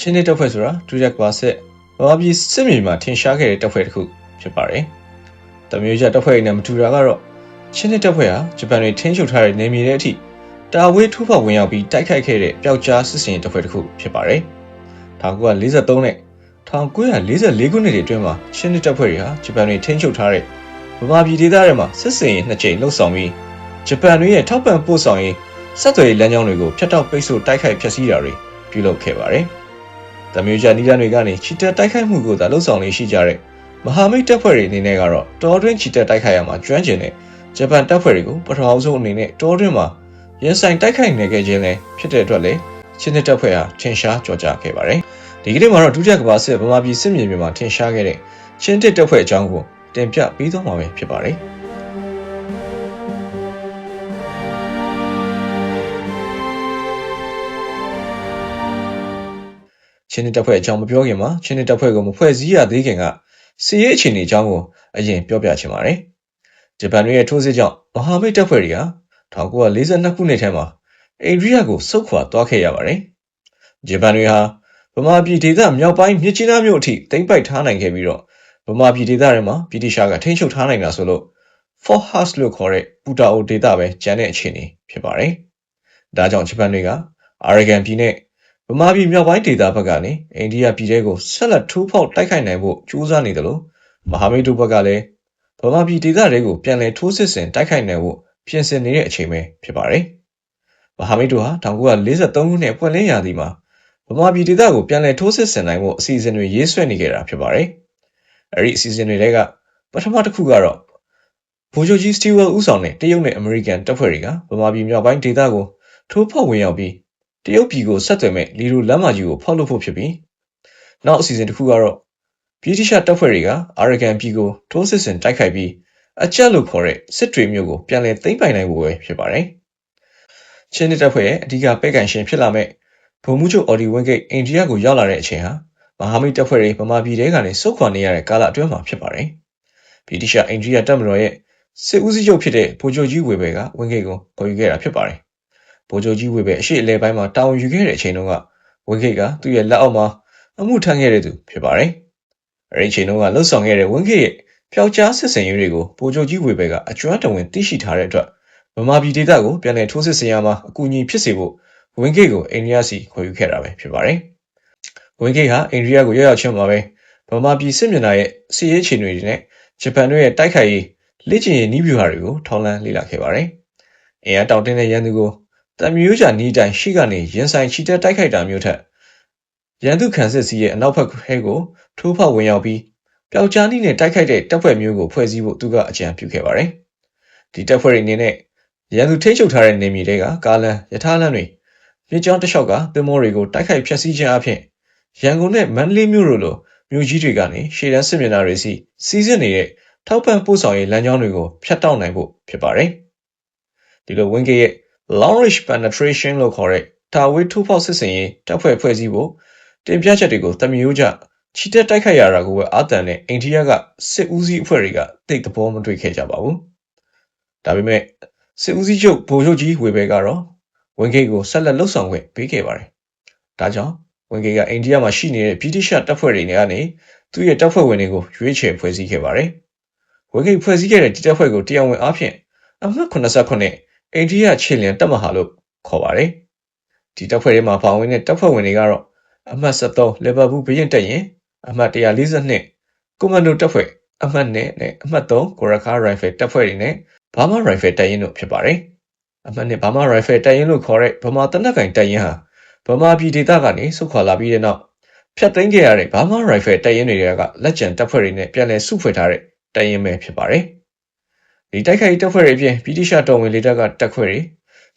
ချင်းတစ်တပ်ဖွဲ့ဆိုတာဒုတိယကမ္ဘာစစ်ဗမာပြည်စစ်မြေမှာထင်ရှားခဲ့တဲ့တပ်ဖွဲ့တစ်ခုဖြစ်ပါတယ်။တမျိုးကြတပ်ဖွဲ့တွေနဲ့မတူတာကတော့ချင်းတစ်တပ်ဖွဲ့ဟာဂျပန်တွေထင်းချုပ်ထားတဲ့နေမြေတွေအထိတာဝေးထိုးဖောက်ဝင်ရောက်ပြီးတိုက်ခိုက်ခဲ့တဲ့ပျောက်ကြားစစ်စင်တပ်ဖွဲ့တစ်ခုဖြစ်ပါတယ်။1943နဲ့1944ခုနှစ်တွေအတွင်းမှာချင်းတစ်တပ်ဖွဲ့တွေဟာဂျပန်တွေထင်းချုပ်ထားတဲ့ဗမာပြည်ဒေသတွေမှာစစ်စင်ရေးနှစ်ကြိမ်လှုပ်ဆောင်ပြီးဂျပန်တွေရဲ့ထောက်ပံ့ပို့ဆောင်ရေးဆက်သွယ်ရေးလမ်းကြောင်းတွေကိုဖျက်တောက်ပိတ်ဆို့တိုက်ခိုက်ဖျက်ဆီးတာတွေပြုလုပ်ခဲ့ပါတယ်။ တမျိုးကြနီလန်တွေကနေချီတက်တိုက်ခိုက်မှုကိုသာလှုပ်ဆောင်နေရှိကြတဲ့မဟာမိတ်တပ်ဖွဲ့တွေအနေနဲ့ကတော့တော်တွင်းချီတက်တိုက်ခိုက်ရမှာကျွမ်းကျင်တဲ့ဂျပန်တပ်ဖွဲ့တွေကိုပထမဆုံးအနေနဲ့တော်တွင်းမှာရင်ဆိုင်တိုက်ခိုက်နေခဲ့ခြင်းလည်းဖြစ်တဲ့အတွက်လည်းချင်းတဲ့တပ်ဖွဲ့ဟာထင်ရှားကြော်ကြားခဲ့ပါတယ်။ဒီကနေ့မှာတော့ဒုတိယကမ္ဘာစစ်ဗမာပြည်စစ်မြေပြင်မှာထင်ရှားခဲ့တဲ့ချင်းတစ်တပ်ဖွဲ့အကြောင်းကိုတင်ပြပေးသွားမှာပဲဖြစ်ပါတယ်။ ချင်းတစ်တပ်ဖွဲ့အကြောင်းမပြောခင်မှာချင်းတစ်တပ်ဖွဲ့ကိုမဖွဲ့စည်းရသေးခင်ကစီးရဲအခြေအနေအကြောင်းကိုအရင်ပြောပြချင်ပါတယ်။ဂျပန်ရဲ့ထိုးစစ်ကြောင့်မဟာမိတ်တပ်ဖွဲ့တွေက1942ခုနှစ်ထဲမှာအိန္ဒိယကိုစုခွာသွားခဲ့ရပါတယ်။ဂျပန်တွေဟာဗမာပြည်ဒေသမြောက်ပိုင်းမြစ်ကြီးနားမြို့အထိသိမ်းပိုက်ထားနိုင်ခဲ့ပြီးတော့ဗမာပြည်ဒေသထဲမှာဗြိတိရှားကထိန်းချုပ်ထားနိုင်တာဆိုလို့ Fort Hurst လို့ခေါ်တဲ့ပူတာအိုဒေသပဲကျန်တဲ့အခြေအနေဖြစ်ပါတယ်။ဒါကြောင့်ဂျပန်တွေကအာရဂန်ပြည်နဲ့ ဗမာပြည်မြောက်ပိုင်းဒေသဘက်ကနေအိန္ဒိယပြည်ထဲကိုဆက်လက်ထိုးဖောက်တိုက်ခိုက်နိုင်ဖို့ကြိုးစားနေတယ်လို့မဟာမိတ်တို့ဘက်ကလည်းဗမာပြည်ဒေသတွေကိုပြန်လည်ထိုးစစ်ဆင်တိုက်ခိုက်နိုင်ဖို့ပြင်ဆင်နေတဲ့အချိန်ပဲဖြစ်ပါတယ်။မဟာမိတ်တို့ဟာ1943ခုနှစ်ပွင့်လင်းရာသီမှာဗမာပြည်ဒေသကိုပြန်လည်ထိုးစစ်ဆင်နိုင်ဖို့အစီအစဉ်တွေရေးဆွဲနေကြတာဖြစ်ပါတယ်။အဲဒီအစီအစဉ်တွေကပထမတစ်ခုကတော့ဗိုလ်ချုပ်ကြီးစတီဝယ်ဦးဆောင်တဲ့တရုတ်နဲ့အမေရိကန်တပ်ဖွဲ့တွေကဗမာပြည်မြောက်ပိုင်းဒေသကိုထိုးဖောက်ဝင်ရောက်ပြီး တရုတ်ပြည်ကိုဆက်သွယ်မဲ့လီရိုလမ်းမကြီးကိုဖောက်လုပ်ဖို့ဖြစ်ပြီးနောက်အစီအစဉ်တစ်ခုကတော့ဗြိတိရှတပ်ဖွဲ့တွေကအာရကန်ပြည်ကိုထိုးစစ်ဆင်တိုက်ခိုက်ပြီးအကြက်လို့ခေါ်တဲ့စစ်တွေမျိုးကိုပြန်လည်သိမ်းပိုင်နိုင်ဖို့ပဲဖြစ်ပါတယ်။ချင်းတပ်ဖွဲ့ရဲ့အဓိကပဲ့ကန်ရှင်ဖြစ်လာမဲ့ဗိုလ်မှူးချုပ်အော်ဒီဝင်းဂိတ်အိန္ဒိယကိုရောက်လာတဲ့အချိန်ဟာမဟာမိတ်တပ်ဖွဲ့တွေဗမာပြည်ထဲကနေစုခွာနေရတဲ့ကာလအတွင်းမှာဖြစ်ပါတယ်။ဗြိတိရှအိန္ဒိယတပ်မတော်ရဲ့စစ်ဦးစီးချုပ်ဖြစ်တဲ့ဗိုလ်ချုပ်ကြီးဝေဘယ်ကဝင်းဂိတ်ကိုခေါ်ယူခဲ့တာဖြစ်ပါတယ်။ ဗိုလ်ချုပ်ကြီးဝေဘယ်အရှိအလဲပိုင်းမှာတာဝန်ယူခဲ့တဲ့အချိန်တုန်းကဝင်းဂိတ်ကသူ့ရဲ့လက်အောက်မှာအမှုထမ်းခဲ့တဲ့သူဖြစ်ပါတယ်။အဲဒီအချိန်တုန်းကလှုပ်ဆောင်ခဲ့တဲ့ဝင်းဂိတ်ရဲ့ပျောက်ကြားစစ်စင်ရေးတွေကိုဗိုလ်ချုပ်ကြီးဝေဘယ်ကအကျွမ်းတဝင်သိရှိထားတဲ့အတွက်ဗမာပြည်ဒေသကိုပြန်လည်ထိုးစစ်ဆင်ရမှာအကူအညီဖြစ်စေဖို့ဝင်းဂိတ်ကိုအိန္ဒိယစီခေါ်ယူခဲ့တာပဲဖြစ်ပါတယ်။ဝင်းဂိတ်ဟာအိန္ဒိယကိုရောက်ရောက်ချင်းမှာပဲဗမာပြည်စစ်မျက်နှာရဲ့စီးရေးချေတွေနဲ့ဂျပန်တို့ရဲ့တိုက်ခိုက်ရေးလက်ကျင်ရေးနီးဗျူဟာတွေကိုထောက်လှမ်းလေ့လာခဲ့ပါတယ်။အင်အားတောင်တင်းတဲ့ရန်သူကို တမျိုးကြနီးတိုင်းရှိကနေရင်ဆိုင်ချီတက်တိုက်ခိုက်တာမျိုးထက်ရန်သူခံစစ်စီးရဲ့အနောက်ဘက်ခဲကိုထိုးဖောက်ဝင်ရောက်ပြီးပျောက်ကြားနည်းနဲ့တိုက်ခိုက်တဲ့တပ်ဖွဲ့မျိုးကိုဖွဲ့စည်းဖို့သူကအကြံပြုခဲ့ပါတယ်။ဒီတပ်ဖွဲ့တွေအနေနဲ့ရန်သူထိချုပ်ထားတဲ့နေမြေတွေကကားလမ်းရထားလမ်းတွေမြစ်ကြောင်းတစ်လျှောက်ကသင်္ဘောတွေကိုတိုက်ခိုက်ဖျက်ဆီးခြင်းအပြင်ရန်ကုန်နဲ့မန္တလေးမြို့တို့လိုမြို့ကြီးတွေကနေရှေ့တန်းစစ်မျက်နှာတွေစီစီးဆင်းနေတဲ့ထောက်ပံ့ပို့ဆောင်ရေးလမ်းကြောင်းတွေကိုဖျက်တောက်နိုင်ဖို့ဖြစ်ပါတယ်။ဒီလိုဝင်းကေရဲ့ long range penetration လို့ခေါ်တဲ့တာဝေးထိုးဖောက်စစ်စင်ရေးတပ်ဖွဲ့ဖွဲ့စည်းဖို့တင်ပြချက်တွေကိုတမျိုးကြချီတက်တိုက်ခိုက်ရတာကိုပဲအာတန်နဲ့အိန္ဒိယကစစ်ဦးစီးအဖွဲ့တွေကတိတ်သဘောမတွေ့ခဲ့ကြပါဘူး။ဒါပေမဲ့စစ်ဦးစီးချုပ်ဗိုလ်ချုပ်ကြီးဝေဘဲကတော့ဝင်ဂိတ်ကိုဆက်လက်လှုပ်ဆောင်ခွင့်ပေးခဲ့ပါတယ်။ဒါကြောင့်ဝင်ဂိတ်ကအိန္ဒိယမှာရှိနေတဲ့ဗြိတိရှတပ်ဖွဲ့တွေကနေသူ့ရဲ့တပ်ဖွဲ့ဝင်တွေကိုရွေးချယ်ဖွဲ့စည်းခဲ့ပါတယ်။ဝင်ဂိတ်ဖွဲ့စည်းခဲ့တဲ့ဒီတပ်ဖွဲ့ကိုတရားဝင်အားဖြင့်အမှတ်89 အိန္ဒိယခြေလျင်တပ်မဟာလို့ခေါ်ပါတယ်။ဒီတပ်ဖွဲ့တွေမှာပါဝင်တဲ့တပ်ဖွဲ့ဝင်တွေကတော့အမှတ်73လီဗာပူးဘရင်တပ်ရင်အမှတ်142ကွန်မန်ဒိုတပ်ဖွဲ့အမှတ်2နဲ့အမှတ်3ကိုရခါရိုင်ဖယ်တပ်ဖွဲ့တွေနဲ့ဘာမာရိုင်ဖယ်တပ်ရင်းတို့ဖြစ်ပါတယ်။အမှတ်2ဘာမာရိုင်ဖယ်တပ်ရင်းလို့ခေါ်တဲ့ဗမာတနက်ကင်တပ်ရင်းဟာဗမာပြည်ဒေသကနေဆုတ်ခွာလာပြီးတဲ့နောက်ဖျက်သိမ်းခဲ့ရတဲ့ဘာမာရိုင်ဖယ်တပ်ရင်းတွေကလက်ကျန်တပ်ဖွဲ့တွေနဲ့ပြန်လည်စုဖွဲ့ထားတဲ့တပ်ရင်းပဲဖြစ်ပါတယ်။ ဒီတိုက်ခိုက်တပ်ဖွဲ့တွေအပြင်ဗြိတိရှတော်ဝင်လေတပ်ကတပ်ဖွဲ့တွေ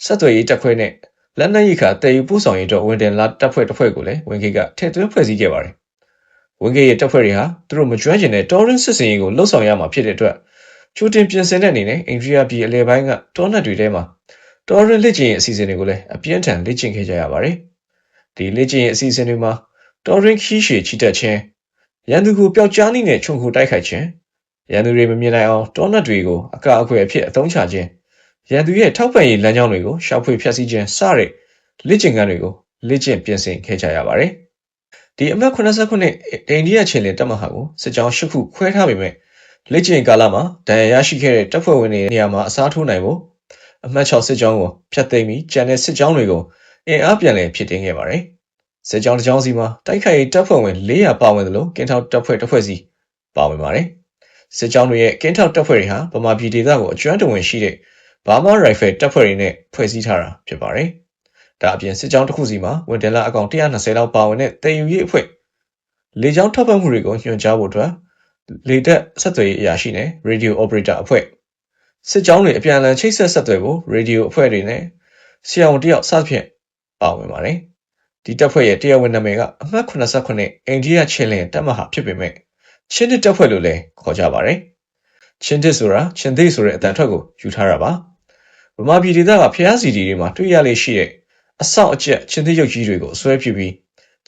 ဆက်သွယ်ရေးတပ်ဖွဲ့နဲ့လက်နက်ရိခါတည်ယူပို့ဆောင်ရေးတော့ဝင်တင်လာတပ်ဖွဲ့တစ်ဖွဲ့ကိုလည်းဝင်ခေတ်ကထည့်သွင်းဖွဲ့စည်းခဲ့ပါတယ်။ဝင်ခေတ်ရဲ့တပ်ဖွဲ့တွေဟာသူတို့မကျွမ်းကျင်တဲ့တော်ရင်စစ်စင်ရေးကိုလှုပ်ဆောင်ရမှာဖြစ်တဲ့အတွက်ချိုးတင်ပြင်ဆင်တဲ့အနေနဲ့အိန္ဒိယပြည်အလဲပိုင်းကတောနက်တွေထဲမှာတော်ရင်လက်ကျင်ရဲ့အစီအစဉ်တွေကိုလည်းအပြင်းထန်လေ့ကျင့်ခဲ့ကြရပါတယ်။ဒီလေ့ကျင့်ရဲ့အစီအစဉ်တွေမှာတော်ရင်ခီးရှည်ချီတက်ခြင်းရန်သူကိုပျောက်ကြားနည်းနဲ့ခြုံခိုတိုက်ခိုက်ခြင်း ရန်သူတွေမမြင်နိုင်အောင်တောနက်တွေကိုအကအကွယ်အဖြစ်အသုံးချခြင်းရန်သူရဲ့ထောက်ပံ့ရေးလမ်းကြောင်းတွေကိုရှောက်ဖွေဖျက်ဆီးခြင်းစတဲ့လက်ကျင်ကန်းတွေကိုလက်ကျင့်ပြင်ဆင်ခဲ့ကြရပါတယ်ဒီအမှတ်89အိန္ဒိယချင်းလင်တပ်မဟာကိုစစ်ကြောင်း၈ခုခွဲထားပေမဲ့လက်ကျင်ကာလမှာဒဏ်ရာရရှိခဲ့တဲ့တပ်ဖွဲ့ဝင်တွေနေရာမှာအစားထိုးနိုင်ဖို့အမှတ်6စစ်ကြောင်းကိုဖျက်သိမ်းပြီးကျန်တဲ့စစ်ကြောင်းတွေကိုအင်အားပြန်လည်ဖြစ်တင်ခဲ့ပါတယ်။စစ်ကြောင်းတစ်ကြောင်းစီမှာတိုက်ခိုက်ရေးတပ်ဖွဲ့ဝင်400ပါဝင်သလိုကင်းထောက်တပ်ဖွဲ့တစ်ဖွဲ့စီပါဝင်ပါတယ်။ စစ်ကြောင်းတွေရဲ့ကင်းထောက်တပ်ဖွဲ့တွေဟာဗမာပြည်ဒေသကိုအကျွမ်းတဝင်ရှိတဲ့ဘာမာရိုင်ဖယ်တပ်ဖွဲ့တွေနဲ့ဖွဲ့စည်းထားတာဖြစ်ပါတယ်။ဒါအပြင်စစ်ကြောင်းတစ်ခုစီမှာဝန်တန်လာအကောင်120လောက်ပါဝင်တဲ့တည်ယူရေးအဖွဲ့လေကြောင်းထောက်ပံ့မှုတွေကိုညွှန်ကြားဖို့အတွက်လေတပ်ဆက်သွယ်ရေးအရာရှိနဲ့ radio operator အဖွဲ့စစ်ကြောင်းတွေအပြန်အလှန်ချိတ်ဆက်ဆက်သွယ်ဖို့ radio အဖွဲ့တွေနဲ့ဆရာဝန်တယောက်စသဖြင့်ပါဝင်ပါတယ်။ဒီတပ်ဖွဲ့ရဲ့တရားဝင်နာမည်ကအမှတ်89အိန္ဒိယချင်းလင်တပ်မဟာဖြစ်ပေမဲ့ ချင်းတစ်တပ်ဖွဲ့လို့လည်းခေါ်ကြပါတယ်။ချင်းတစ်ဆိုတာချင်းသိဆိုတဲ့အတန်ထွက်ကိုယူထားတာပါ။ဗမာပြည်ဒေသကဖျားစီတီတွေမှာတွေ့ရလေရှိတဲ့အဆောက်အကျက်ချင်းသိရုပ်ကြီးတွေကိုအစွဲပြုပြီး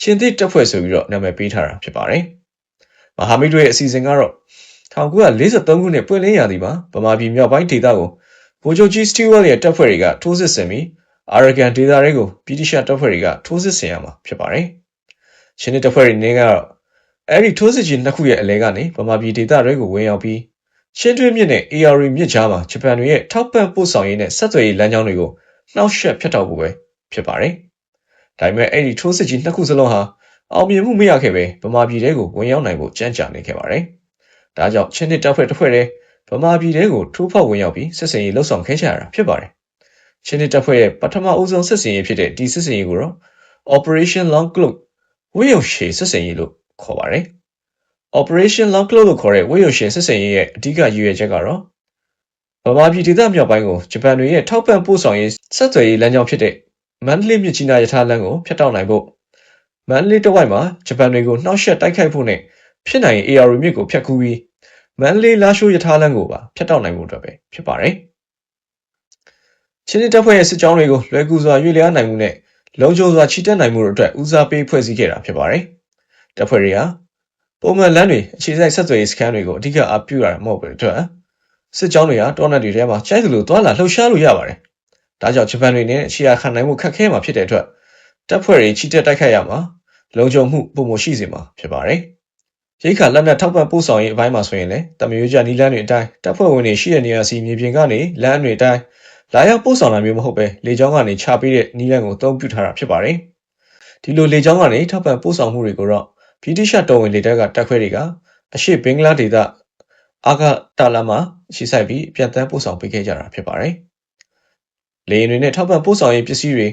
ချင်းသိတပ်ဖွဲ့ဆိုပြီးတော့နာမည်ပေးထားတာဖြစ်ပါတယ်။မဟာမိတ်တို့ရဲ့အစီအစဉ်ကတော့1943ခုနှစ်ပွင့်လင်းရာသီမှာဗမာပြည်မြောက်ပိုင်းဒေသကိုဗိုလ်ချုပ်ကြီးစတီဝဲလ်ရဲ့တပ်ဖွဲ့တွေကထိုးစစ်ဆင်ပြီးအာရကန်ဒေသတွေကိုဗြိတိရှတပ်ဖွဲ့တွေကထိုးစစ်ဆင်ရမှာဖြစ်ပါတယ်။ချင်းတပ်ဖွဲ့တွေနေကတော့ အဲ့ဒီထိုးစစ်ကြီးနှစ်ခုရဲ့အလဲကနေဗမာပြည်ဒေသတွေကိုဝင်ရောက်ပြီးချင်းတွင်းမြစ်နဲ့ AR မြစ်ကြားမှာဂျပန်တွေရဲ့ထောက်ပံ့ပို့ဆောင်ရေးနဲ့ဆက်သွယ်ရေးလမ်းကြောင်းတွေကိုနှောက်ယှက်ဖျက်တောက်ဖို့ပဲဖြစ်ပါတယ်။ဒါပေမဲ့အဲ့ဒီထိုးစစ်ကြီးနှစ်ခုစလုံးဟာအောင်မြင်မှုမရခဲ့ပဲဗမာပြည်တွေကိုဝင်ရောက်နိုင်ဖို့ကြမ်းကြာနေခဲ့ပါတယ်။ဒါကြောင့်ချင်းတပ်ဖွဲ့တစ်ဖွဲ့တည်းဗမာပြည်တွေကိုထိုးဖောက်ဝင်ရောက်ပြီးစစ်စင်ရေးလှုပ်ဆောင်ခဲ့ကြရတာဖြစ်ပါတယ်။ချင်းတပ်ဖွဲ့ရဲ့ပထမအဦးဆုံးစစ်စင်ရေးဖြစ်တဲ့ဒီစစ်စင်ရေးကိုတော့ Operation Long Cloak ဝေယုံရှေစစ်စင်ရေးလို့ ခေါ်ပါတယ်။ Operation Long Cloak လို့ခေါ်တဲ့ဝေယုံရှေစစ်စင်ရေးရဲ့ အဓိကရည်ရွယ်ချက်ကတော့ဗမာပြည်ဒေသမြောက်ပိုင်းကို ဂျပန်တွေရဲ့ ထောက်ပံ့ပို့ဆောင်ရေး ဆက်သွယ်ရေးလမ်းကြောင်းဖြစ်တဲ့ မန္တလေးမြစ်ကြီးနား ရထားလမ်းကိုဖျက်တောက်နိုင်ဖို့ မန္တလေးတဝိုက်မှာ ဂျပန်တွေကို နှောက်ယှက်တိုက်ခိုက်ဖို့နဲ့ ဖြစ်နိုင်ရင် AR မြစ်ကိုဖျက်ကူးပြီး မန္တလေးလာရှိုး ရထားလမ်းကိုပါဖျက်တောက်နိုင်ဖို့အတွက်ပဲ ဖြစ်ပါတယ်။ချင်းတပ်ဖွဲ့ရဲ့ စစ်ကြောင်းတွေကို လွယ်ကူစွာ ရွေ့လျားနိုင်မှုနဲ့ လုံခြုံစွာ ချီတက်နိုင်မှုတို့အတွက် ဦးစားပေး ဖွဲ့စည်းခဲ့တာ ဖြစ်ပါတယ်။ တပ်ဖွဲ့တွေဟာပုံမှန်လမ်းတွေအခြေစိုက်ဆက်သွယ်ရေးစခန်းတွေကိုအဓိကအားပြုရတာမဟုတ်ပဲအတွက်စစ်ကြောင်းတွေဟာတောနက်တွေထဲမှာကျိုက်သလိုသွာလာလှုပ်ရှားလို့ရပါတယ်။ဒါကြောင့်ဂျပန်တွေနဲ့အခြေအားခံနိုင်မှုခက်ခဲမှာဖြစ်တဲ့အတွက်တပ်ဖွဲ့တွေချီတက်တိုက်ခိုက်ရမှာလုံခြုံမှုပုံမရှိစေမှာဖြစ်ပါတယ်။ရိတ်ခါလက်နက်ထောက်ပံ့ပို့ဆောင်ရေးအပိုင်းမှာဆိုရင်လည်းတမယိုးကြနီလန်းတွေအတိုင်းတပ်ဖွဲ့ဝင်တွေရှိတဲ့နေရာစီမြေပြင်ကနေလမ်းတွေအတိုင်းလာရောက်ပို့ဆောင်တာမျိုးမဟုတ်ပဲလေကြောင်းကနေချပေးတဲ့နီလန်းကိုအသုံးပြုထားတာဖြစ်ပါတယ်။ဒီလိုလေကြောင်းကနေထောက်ပံ့ပို့ဆောင်မှုတွေကိုတော့ ဗြိတိရှတော်ဝင်လေတပ်ကတပ်ခွဲတွေကအရှေ့ဘင်္ဂလားဒေသအာဂတာလာမှာရှိဆိုင်ပြီးပြန်တန်းပို့ဆောင်ပေးခဲ့ကြတာဖြစ်ပါတယ်။လေယာဉ်တွေနဲ့ထောက်ပံ့ပို့ဆောင်ရေးပစ္စည်းတွေ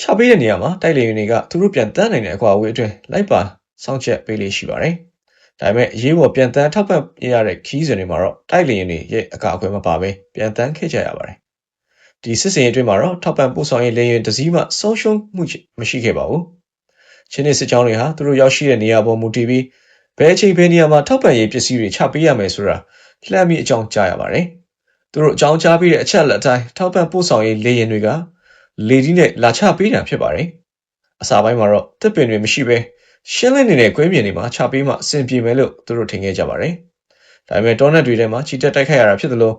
ချပေးတဲ့နေရာမှာတိုက်လေယာဉ်တွေကသူတို့ပြန်တန်းနိုင်တဲ့အကွာအဝေးအတွင်းလိုက်ပါစောင့်ချက်ပေးလေးရှိပါတယ်။ဒါပေမဲ့အရေးပေါ်ပြန်တန်းထောက်ပံ့ရတဲ့ခီးစဉ်တွေမှာတော့တိုက်လေယာဉ်တွေရဲ့အကာအကွယ်မပါဘဲပြန်တန်းခဲ့ကြရပါတယ်။ဒီစစ်စင်ရေးအတွင်းမှာတော့ထောက်ပံ့ပို့ဆောင်ရေးလေယာဉ်တစ်စီးမှဆုံးရှုံးမှုမရှိခဲ့ပါဘူး။ ချင်းနေစစ်ကြောင်းတွေဟာသူတို့ရောက်ရှိတဲ့နေရာပေါ်မူတည်ပြီးဘယ်အချိန်ဘယ်နေရာမှာထောက်ပံ့ရေးပစ္စည်းတွေချပေးရမယ်ဆိုတာလှမ်းပြီးအကြောင်းကြားရပါတယ်။သူတို့အကြောင်းကြားပြီးတဲ့အချက်လက်အတိုင်းထောက်ပံ့ပို့ဆောင်ရေးလေယာဉ်တွေကလေဒီနဲ့လာချပေးတာဖြစ်ပါတယ်။အစာပိုင်းမှာတော့တစ်ပင်တွေမရှိဘဲရှင်းလင်းနေတဲ့ကွင်းပြင်တွေမှာချပေးမှအဆင်ပြေမယ်လို့သူတို့ထင်ခဲ့ကြပါတယ်။ဒါပေမဲ့တောနက်တွေထဲမှာချီတက်တိုက်ခိုက်ရတာဖြစ်သလို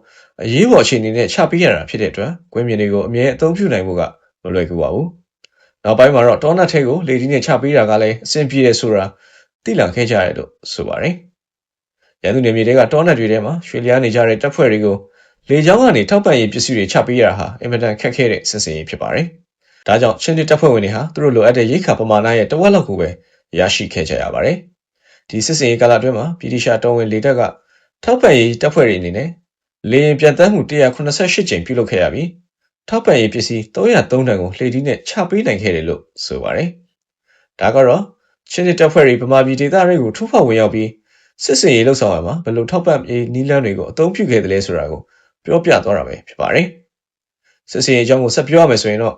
အရေးပေါ်အခြေအနေနဲ့ချပေးရတာဖြစ်တဲ့အတွက်ကွင်းပြင်တွေကိုအမြဲအသုံးပြုနိုင်မှုကမလွယ်ကူပါဘူး။ နောက်ပိုင်းမှာတော့တောနက်ထဲကိုလေဒီနဲ့ချပေးတာကလည်းအဆင်ပြေတယ်ဆိုတာသိလာခဲ့ကြရတယ်လို့ဆိုပါတယ်။ရန်သူနေမြေတွေကတောနက်တွေထဲမှာရွှေလျားနေကြတဲ့တပ်ဖွဲ့တွေကိုလေကြောင်းကနေထောက်ပံ့ရေးပစ္စည်းတွေချပေးရတာဟာအင်မတန်ခက်ခဲတဲ့စစ်စင်ရေးဖြစ်ပါတယ်။ဒါကြောင့်ချင်းတီတပ်ဖွဲ့ဝင်တွေဟာသူတို့လိုအပ်တဲ့ရိတ်ခါပမာဏရဲ့တဝက်လောက်ကိုပဲရရှိခဲ့ကြရပါတယ်။ဒီစစ်စင်ရေးကာလအတွင်းမှာဗြိတိရှတော်ဝင်လေတပ်ကထောက်ပံ့ရေးတပ်ဖွဲ့တွေအနေနဲ့လေယာဉ်ပြန်တမ်းမှု188ကြိမ်ပြုလုပ်ခဲ့ရပြီး ထောက်ပံ့ရေးပစ္စည်း303တန်ကိုလှေဒီနဲ့ချပေးနိုင်ခဲ့တယ်လို့ဆိုပါတယ်။ဒါကတော့ချင်းတီတပ်ဖွဲ့တွေဗမာပြည်ဒေသတွေကိုထူးဖောက်ဝင်ရောက်ပြီးစစ်စင်ရေးလှုပ်ဆောင်ရမှာဘယ်လိုထောက်ပံ့ရေးနီးလန်းတွေကိုအသုံးပြုခဲ့တယ်လဲဆိုတာကိုပြောပြသွားတာပဲဖြစ်ပါတယ်။စစ်စင်ရေးအကြောင်းကိုဆက်ပြောရမယ်ဆိုရင်တော့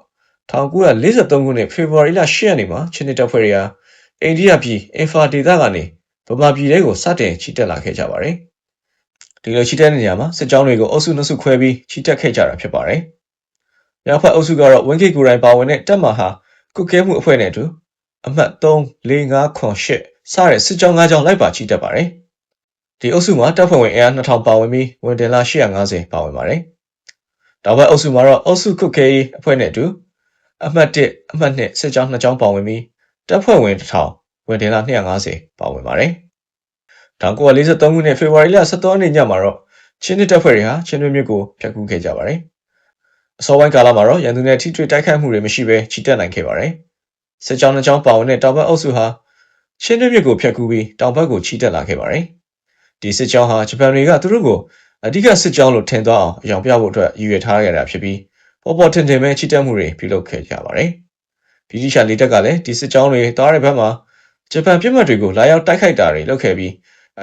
1943ခုနှစ်ဖေဖော်ဝါရီလ10ရက်နေ့မှာချင်းတစ်တပ်ဖွဲ့တွေကအိန္ဒိယပြည်အင်ဖာဒေသကနေဗမာပြည်ထဲကိုစတင်ချီတက်လာခဲ့ကြပါတယ်။ဒီလိုချီတက်တဲ့နေရာမှာစစ်ကြောင်းတွေကိုအုပ်စုနှစ်စုခွဲပြီးချီတက်ခဲ့ကြတာဖြစ်ပါတယ်။ မြောက်ဖက်အုပ်စုကတော့ဝင်းကိတ်ကိုရိုင်းပါဝင်တဲ့တပ်မဟာကုကဲမှုအဖွဲ့နဲ့အတူအမှတ်3 4 5 8စတဲ့စစ်ကြောင်း၅ကြောင်းလိုက်ပါချီတက်ပါတယ်။ဒီအုပ်စုမှာတပ်ဖွဲ့ဝင်အင်အား2000ပါဝင်ပြီးဝန်တင်လာ850ပါဝင်ပါတယ်။တောင်ဘက်အုပ်စုမှာတော့အုပ်စုကုတ်ကေအဖွဲ့နဲ့အတူအမှတ်1အမှတ်2စစ်ကြောင်း2ကြောင်းပါဝင်ပြီးတပ်ဖွဲ့ဝင်1000ဝန်တင်လာ250ပါဝင်ပါတယ်။1943ခုနှစ်ဖေဖော်ဝါရီလ17ရက်နေ့ညမှာတော့ချင်းတစ်တပ်ဖွဲ့တွေဟာချင်းတွင်းမြစ်ကိုဖျက်ကူးခဲ့ကြပါတယ်။ အစောပိုင်းကာလမှာတော့ရန်သူနဲ့ထိတွေ့တိုက်ခိုက်မှုတွေမရှိဘဲချီတက်နိုင်ခဲ့ပါတယ်။စစ်ကြောင်းတစ်ကြောင်းပါဝင်တဲ့တောင်ဘက်အုပ်စုဟာချင်းတွင်းမြစ်ကိုဖျက်ကူးပြီးတောင်ဘက်ကိုချီတက်လာခဲ့ပါတယ်။ဒီစစ်ကြောင်းဟာဂျပန်တွေကသူတို့ကိုအဓိကစစ်ကြောင်းလို့ထင်သွားအောင်အယောင်ပြဖို့အတွက်ရည်ရွယ်ထားခဲ့တာဖြစ်ပြီးပေါ်ပေါ်ထင်ထင်ပဲချီတက်မှုတွေပြုလုပ်ခဲ့ကြပါတယ်။ဗြိတိရှလေးတပ်ကလည်းဒီစစ်ကြောင်းတွေတားတဲ့ဘက်မှာဂျပန်ပြည်မှတ်တွေကိုလာရောက်တိုက်ခိုက်တာတွေလုပ်ခဲ့ပြီး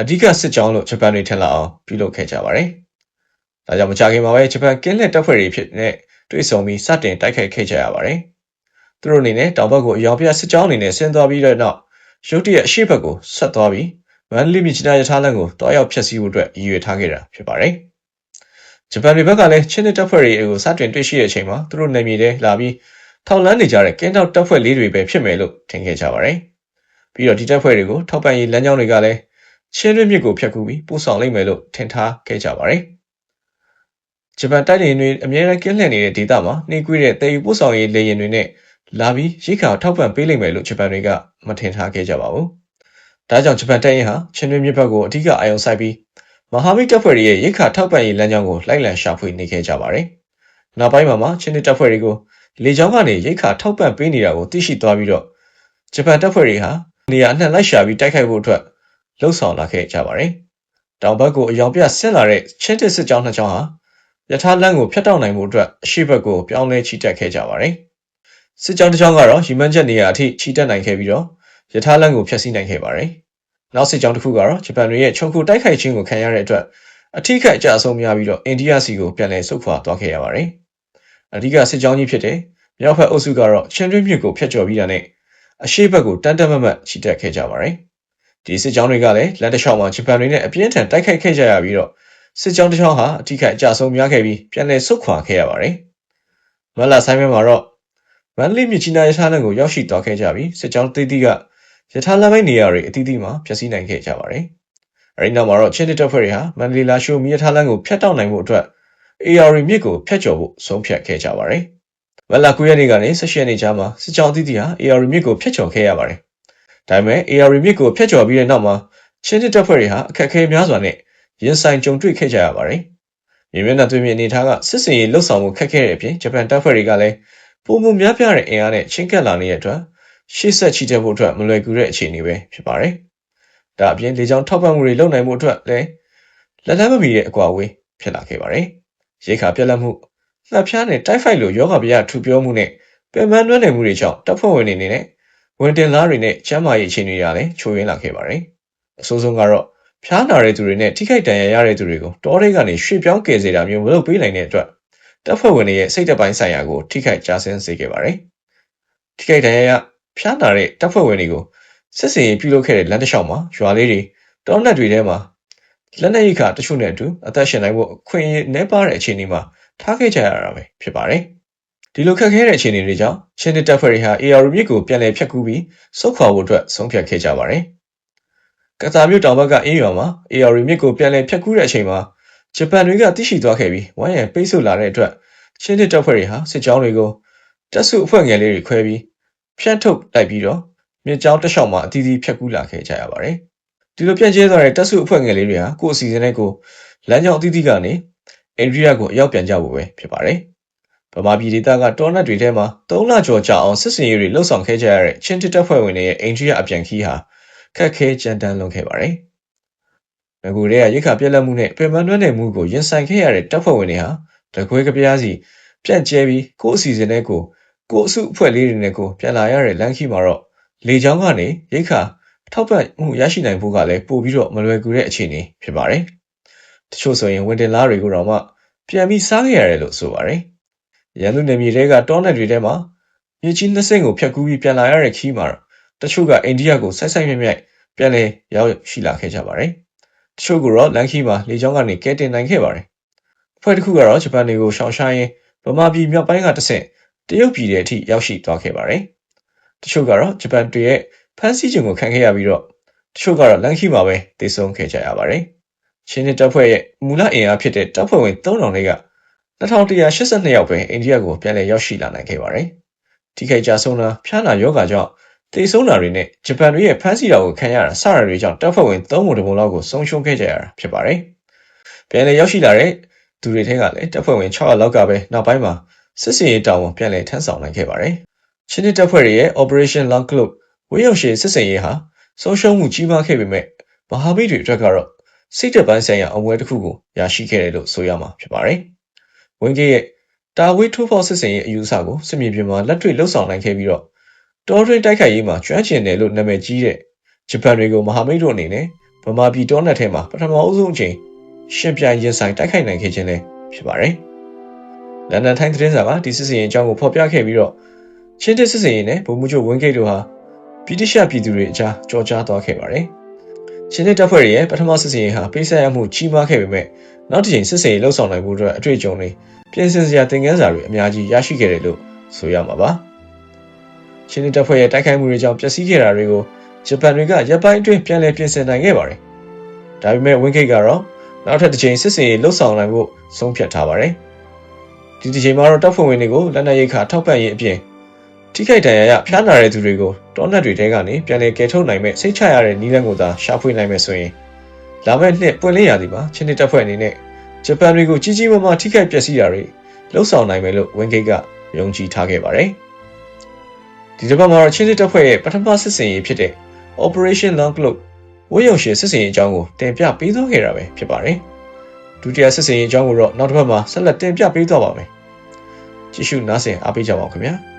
အဓိကစစ်ကြောင်းလို့ဂျပန်တွေထင်လာအောင်ပြုလုပ်ခဲ့ကြပါတယ်။ ဒါကြောင့်မကြခင်မှာပဲဂျပန်ကင်းလက်တပ်ဖွဲ့တွေဖြစ်တဲ့တွေ့ဆုံပြီးစတင်တိုက်ခိုက်ခဲ့ကြရပါတယ်။သူတို့အနေနဲ့တောင်ဘက်ကိုအယောင်ပြစစ်ကြောင်းအနေနဲ့ဆင်းသွားပြီးတဲ့နောက်ရုတ်တရက်အရှိတ်ဘက်ကိုဆက်သွားပြီးမန္တလေးမြစ်ကြီးနားရထားလမ်းကိုတွားရောက်ဖျက်ဆီးဖို့အတွက်ရည်ရွယ်ထားခဲ့တာဖြစ်ပါတယ်။ဂျပန်တွေဘက်ကလည်းချင်းတပ်ဖွဲ့တွေကိုစတင်တွေ့ရှိတဲ့အချိန်မှာသူတို့နယ်မြေထဲလာပြီးထောက်လန်းနေကြတဲ့ကင်းတောက်တပ်ဖွဲ့လေးတွေပဲဖြစ်မယ်လို့ထင်ခဲ့ကြပါတယ်။ပြီးတော့ဒီတပ်ဖွဲ့တွေကိုထောက်ပံ့ရေးလမ်းကြောင်းတွေကလည်းချင်းရင်းမြစ်ကိုဖျက်ကူးပြီးပို့ဆောင်လိုက်မယ်လို့ထင်ထားခဲ့ကြပါတယ်။ ဂျပန်တိုက်လေတွေအများအားကင်းလှည့်နေတဲ့ဒေသမှာနှိကွေးတဲ့တည်ယူပို့ဆောင်ရေးလေယာဉ်တွေနဲ့လာပြီးရိခါထောက်ပံ့ပေးလိမ့်မယ်လို့ဂျပန်တွေကမထင်ထားခဲ့ကြပါဘူး။ဒါကြောင့်ဂျပန်တပ်ရင်းဟာချင်းတွင်းမြစ်ဘက်ကိုအဓိကအာရုံစိုက်ပြီးမဟာမိတ်တပ်ဖွဲ့တွေရဲ့ရိခါထောက်ပံ့ရေးလမ်းကြောင်းကိုလိုက်လံရှာဖွေနေခဲ့ကြပါတယ်။နောက်ပိုင်းမှာမှချင်းတပ်ဖွဲ့တွေကိုလေကြောင်းကနေရိခါထောက်ပံ့ပေးနေတာကိုသိရှိသွားပြီးတော့ဂျပန်တပ်ဖွဲ့တွေဟာနေရာအနှံ့လိုက်ရှာပြီးတိုက်ခိုက်ဖို့အတွက်လှုံ့ဆော်လာခဲ့ကြပါတယ်။တောင်ဘက်ကိုအယောင်ပြဆင်းလာတဲ့ချင်းတစ်စစ်ကြောင်းနှစ်ကြောင်းဟာ ယထာလန်းကိုဖျက်တောက်နိုင်မှုအတွက်အရှိဘက်ကိုပြောင်းလဲချီတက်ခဲ့ကြပါတယ်။စစ်ကြောင်းတစ်ကြောင်းကတော့ရီမန်ချက်နေရာအထိချီတက်နိုင်ခဲ့ပြီးတော့ယထာလန်းကိုဖျက်ဆီးနိုင်ခဲ့ပါတယ်။နောက်စစ်ကြောင်းတစ်ခုကတော့ဂျပန်တွေရဲ့ချုံခုတိုက်ခိုက်ခြင်းကိုခံရတဲ့အတွက်အထိခိုက်အကျအဆုံးများပြီးတော့အိန္ဒိယစီကိုပြန်လည်ဆုတ်ခွာသွားခဲ့ရပါတယ်။အဓိကစစ်ကြောင်းကြီးဖြစ်တဲ့မြောက်ဘက်အုပ်စုကတော့ချင်းတွင်းမြစ်ကိုဖျက်ကျော်ပြီးတာနဲ့အရှိဘက်ကိုတန်တမတ်မတ်ချီတက်ခဲ့ကြပါတယ်။ဒီစစ်ကြောင်းတွေကလည်းလက်တလျှောက်မှာဂျပန်တွေနဲ့အပြင်းထန်တိုက်ခိုက်ခဲ့ကြရပြီးတော့ စစ်ကြောင်းတစ်ချောင်းဟာအထိခိုက်အကျဆုံးများခဲ့ပြီးပြန်လည်ဆုတ်ခွာခဲ့ရပါတယ်။မလဆိုင်မဲမှာတော့မန္တလေးမြချီနာရထားလမ်းကိုရောက်ရှိသွားခဲ့ကြပြီးစစ်ကြောင်းတိတိကရထားလမ်းပိုင်းနေရာတွေအသီးသီးမှာဖျက်ဆီးနိုင်ခဲ့ကြပါတယ်။အဲဒီနောက်မှာတော့ချင်းတစ်တပ်ဖွဲ့တွေဟာမန္တလေးလာရှိုးမြရထားလမ်းကိုဖျက်တောက်နိုင်မှုအတွက် AR မြစ်ကိုဖျက်ကျော်ဖို့ဆုံးဖြတ်ခဲ့ကြပါတယ်။မလ9ရက်နေ့ကနေ18ရက်နေ့ကြားမှာစစ်ကြောင်းအသီးသီးဟာ AR မြစ်ကိုဖျက်ကျော်ခဲ့ရပါတယ်။ဒါပေမဲ့ AR မြစ်ကိုဖျက်ကျော်ပြီးတဲ့နောက်မှာချင်းတစ်တပ်ဖွဲ့တွေဟာအခက်အခဲများစွာနဲ့ ရင်ဆိုင်ကြုံတွေ့ခဲ့ကြရပါတယ်။မြေမျက်နှာသွင်းမြေအနေထားကစစ်စင်ရေးလှုပ်ဆောင်မှုခက်ခဲတဲ့အပြင်ဂျပန်တပ်ဖွဲ့တွေကလည်းပုံမှုများပြားတဲ့အင်အားနဲ့ချင်းကပ်လာနေတဲ့အတွက်ရှေ့ဆက်ချီတက်ဖို့အတွက်မလွယ်ကူတဲ့အခြေအနေပဲဖြစ်ပါတယ်။ဒါအပြင်လေကြောင်းထောက်ပံ့မှုတွေလုပ်နိုင်မှုအတွက်လည်းလက်လန်းမမီတဲ့အကွာအဝေးဖြစ်လာခဲ့ပါတယ်။ရိခါပြက်လက်မှုနှက်ဖျားနဲ့တိုက်ဖိုက်လိုယောဂဗျာထူပြောမှုနဲ့ပင်ပန်းတွန်းနေမှုတွေကြောင့်တပ်ဖွဲ့ဝင်တွေနေနဲ့ဝင်တင်လားတွေနဲ့ကျမ်းမာရေးအခြေအနေတွေလည်းချိုးယွင်းလာခဲ့ပါတယ်။အဆိုးဆုံးကတော့ ဖျားနာတဲ့သူတွေနဲ့ထိခိုက်ဒဏ်ရာရတဲ့သူတွေကိုတောထဲကနေရွှေ့ပြောင်းကယ်ဆယ်တာမျိုးမလုပ်ပေးနိုင်တဲ့အတွက်တပ်ဖွဲ့ဝင်တွေရဲ့စိတ်သက်ပိုင်းဆိုင်ရာကိုထိခိုက်ကြဆင်းစေခဲ့ပါတယ်။ထိခိုက်ဒဏ်ရာရဖျားနာတဲ့တပ်ဖွဲ့ဝင်တွေကိုစစ်စင်ရေးပြုလုပ်ခဲ့တဲ့လမ်းတစ်လျှောက်မှာရွာလေးတွေတောနက်တွေထဲမှာလက်နက်ရိခါတချို့နဲ့အတူအသက်ရှင်နိုင်ဖို့အခွင့်အရေးနှဲပါတဲ့အခြေအနေမှာထားခဲ့ကြရတာပဲဖြစ်ပါတယ်။ဒီလိုခက်ခဲတဲ့အခြေအနေတွေကြောင့်ချင်းတစ်တပ်ဖွဲ့တွေဟာ AR မြစ်ကိုပြန်လည်ဖျက်ကူးပြီးစုခွာဖို့အတွက်ဆုံးဖြတ်ခဲ့ကြပါတယ်။ ကတာမြို့တောင်ဘက်ကအင်းရွာမှာ AR မြစ်ကိုပြန်လည်ဖျက်ကူးတဲ့အချိန်မှာဂျပန်တွေကသိရှိသွားခဲ့ပြီးဝိုင်းရံပိတ်ဆို့လာတဲ့အတွက်ချင်းတစ်တပ်ဖွဲ့တွေဟာစစ်ကြောင်းတွေကိုတပ်စုအဖွဲ့ငယ်လေးတွေခွဲပြီးဖြန့်ထုတ်လိုက်ပြီးတော့မြစ်ကြောင်းတစ်လျှောက်မှာအသီးသီးဖြတ်ကူးလာခဲ့ကြရပါတယ်။ဒီလိုပြန့်ကျဲသွားတဲ့တပ်စုအဖွဲ့ငယ်လေးတွေဟာကိုယ့်အစီအစဉ်နဲ့ကိုလမ်းကြောင်းအသီးသီးကနေအိန္ဒိယကိုအရောက်ပြန်ကြဖို့ပဲဖြစ်ပါတယ်။ဗမာပြည်ဒေသကတောနက်တွေထဲမှာ၃လကျော်ကြာအောင်စစ်စင်ရေးတွေလှုပ်ဆောင်ခဲ့ကြရတဲ့ချင်းတစ်တပ်ဖွဲ့ဝင်တွေရဲ့အိန္ဒိယအပြန်ခီးဟာ ခက်ခဲကြမ်းတမ်းလွန်ခဲ့ပါတယ်။ငကူတွေကရိခါပြက်လက်မှုနဲ့ပင်ပန်းတွန်းတဲ့မှုကိုရင်ဆိုင်ခဲ့ရတဲ့တပ်ဖွဲ့ဝင်တွေဟာတကွဲကပြားစီပြန့်ကျဲပြီးကိုယ့်အစီအစဉ်နဲ့ကိုကိုအစုအဖွဲ့လေးတွေနဲ့ကိုပြန်လာရတဲ့လမ်းခီမှာတော့လေချောင်းကနေရိခါထောက်ပံ့မှုရရှိနိုင်ဖို့ကလည်းပို့ပြီးတော့မလွယ်ကူတဲ့အခြေအနေဖြစ်ပါတယ်။တချို့ဆိုရင်ဝင်တင်လားတွေကိုတော့မှပြန်ပြီးစားခဲ့ရတယ်လို့ဆိုပါတယ်။ရန်သူနယ်မြေတွေကတောနယ်တွေထဲမှာမြေကြီးနှစ်စင်းကိုဖျက်ကူးပြီးပြန်လာရတဲ့ခီးမှာ တချို့ကအိန္ဒိယကိုဆိုက်ဆိုက်မြက်မြက်ပြန်လည်ရောက်ရှိလာခဲ့ကြပါတယ်။တချို့ကတော့လန်ခီမှာလေချောင်းကနေကဲတင်နိုင်ခဲ့ပါတယ်။အဖွဲ့တစ်ခုကတော့ဂျပန်တွေကိုရှောင်ရှားရင်းဗမာပြည်မြောက်ပိုင်းကတဆင့်တရုတ်ပြည်ထဲအထိရောက်ရှိသွားခဲ့ပါတယ်။တချို့ကတော့ဂျပန်တွေရဲ့ဖမ်းဆီးခြင်းကိုခံခဲ့ရပြီးတော့တချို့ကတော့လန်ခီမှာပဲတည်ဆုံခဲ့ကြရပါတယ်။ချင်းတပ်ဖွဲ့ရဲ့မူလအင်အားဖြစ်တဲ့တပ်ဖွဲ့ဝင်3000တွေက2182ယောက်ပဲအိန္ဒိယကိုပြန်လည်ရောက်ရှိလာနိုင်ခဲ့ပါတယ်။ထိခိုက်ကြဆုံးတာဖျားနာယောဂါကြောင့် တေဆုံးတာတွေနဲ့ဂျပန်တွေရဲ့ဖမ်းဆီးတာကိုခံရတာစတာတွေကြောင့်တပ်ဖွဲ့ဝင်3ပုံတပုံလောက်ကိုဆုံးရှုံးခဲ့ကြရတာဖြစ်ပါတယ်။ပြန်လည်ရောက်ရှိလာတဲ့သူတွေထဲကလည်းတပ်ဖွဲ့ဝင်600လောက်ကပဲနောက်ပိုင်းမှာစစ်စင်ရေးတာဝန်ပြန်လည်ထမ်းဆောင်နိုင်ခဲ့ပါတယ်။ချင်းတစ်တပ်ဖွဲ့တွေရဲ့ Operation Long Club ဝေးရောက်ရှည်စစ်စင်ရေးဟာဆုံးရှုံးမှုကြီးမားခဲ့ပေမဲ့မဟာမိတ်တွေအတွက်ကတော့စိတ်သက်ပိုင်းဆိုင်ရာအမွဲတစ်ခုကိုရရှိခဲ့တယ်လို့ဆိုရမှာဖြစ်ပါတယ်။ဝင်းကြီးရဲ့တာဝေးထိုးဖောက်စစ်စင်ရေးအယူအဆကိုစစ်မြေပြင်မှာလက်တွေ့လှုပ်ဆောင်နိုင်ခဲ့ပြီးတော့ တောတွင်းတိုက်ခိုက်ရေးမှာကျွမ်းကျင်တယ်လို့နာမည်ကြီးတဲ့ဂျပန်တွေကိုမဟာမိတ်တို့အနေနဲ့ဗမာပြည်တောနက်ထဲမှာပထမအဆုံးအချိန်ရှင်ပြိုင်ရင်ဆိုင်တိုက်ခိုက်နိုင်ခဲ့ခြင်းလည်းဖြစ်ပါတယ်။လန်ဒန်ထိုင်းသတင်းစာကဒီစစ်စင်ရေးအကြောင်းကိုဖော်ပြခဲ့ပြီးတော့ချင်းတစ်စစ်စင်ရေးနဲ့ဗိုလ်မှူးချုပ်ဝင်းကိတ်တို့ဟာဗြိတိရှပြည်သူတွေအကြားကြော်ကြားသွားခဲ့ပါတယ်။ချင်းတစ်တပ်ဖွဲ့တွေရဲ့ပထမစစ်စင်ရေးဟာပိတ်ဆက်ရမှုကြီးမားခဲ့ပေမဲ့နောက်တစ်ချိန်စစ်စင်ရေးလှုပ်ဆောင်နိုင်မှုအတွက်အတွေ့အကြုံတွေပြင်ဆင်စရာသင်ခန်းစာတွေအများကြီးရရှိခဲ့တယ်လို့ဆိုရမှာပါ။ ချင်းတပ်ဖွဲ့ရဲ့တိုက်ခိုက်မှုတွေကြောင့်ပျက်စီးခဲ့တာတွေကိုဂျပန်တွေကရပ်ပိုင်းအတွင်းပြန်လည်ပြင်ဆင်နိုင်ခဲ့ပါတယ်။ဒါပေမဲ့ဝင်းကိတ်ကတော့နောက်ထပ်တစ်ချိန်စစ်စင်ရေးလှုပ်ဆောင်နိုင်ဖို့ဆုံးဖြတ်ထားပါတယ်။ဒီတစ်ချိန်မှာတော့တပ်ဖွဲ့ဝင်တွေကိုလက်နက်ရိတ်ခါထောက်ပံ့ရေးအပြင်ထိခိုက်ဒဏ်ရာရဖျားနာတဲ့သူတွေကိုတောနက်တွေထဲကနေပြန်လည်ကယ်ထုတ်နိုင်မဲ့စိတ်ချရတဲ့နည်းလမ်းကိုသာရှာဖွေနိုင်မယ်ဆိုရင်လာမယ့်နှစ်ပွင့်လင်းရာသီမှာချင်းတစ်တပ်ဖွဲ့အနေနဲ့ဂျပန်တွေကိုကြီးကြီးမားမားထိခိုက်ပျက်စီးတာတွေလှုပ်ဆောင်နိုင်မယ်လို့ဝင်းဂိတ်ကယုံကြည်ထားခဲ့ပါတယ်။ ဒီတစ်ပတ်မှာတော့ချင်းစစ်တပ်ဖွဲ့ရဲ့ပထမစစ်စင်ရေးဖြစ်တဲ့ Operation Long Cloak ဝေးရုံရှင်စစ်စင်ရေးအကြောင်းကိုတင်ပြပေးသွားခဲ့တာပဲဖြစ်ပါတယ်။ဒုတိယစစ်စင်ရေးအကြောင်းကိုတော့နောက်တစ်ပတ်မှာဆက်လက်တင်ပြပေးသွားပါမယ်။ကြည့်ရှုနားဆင်အားပေးကြပါဦးခင်ဗျာ။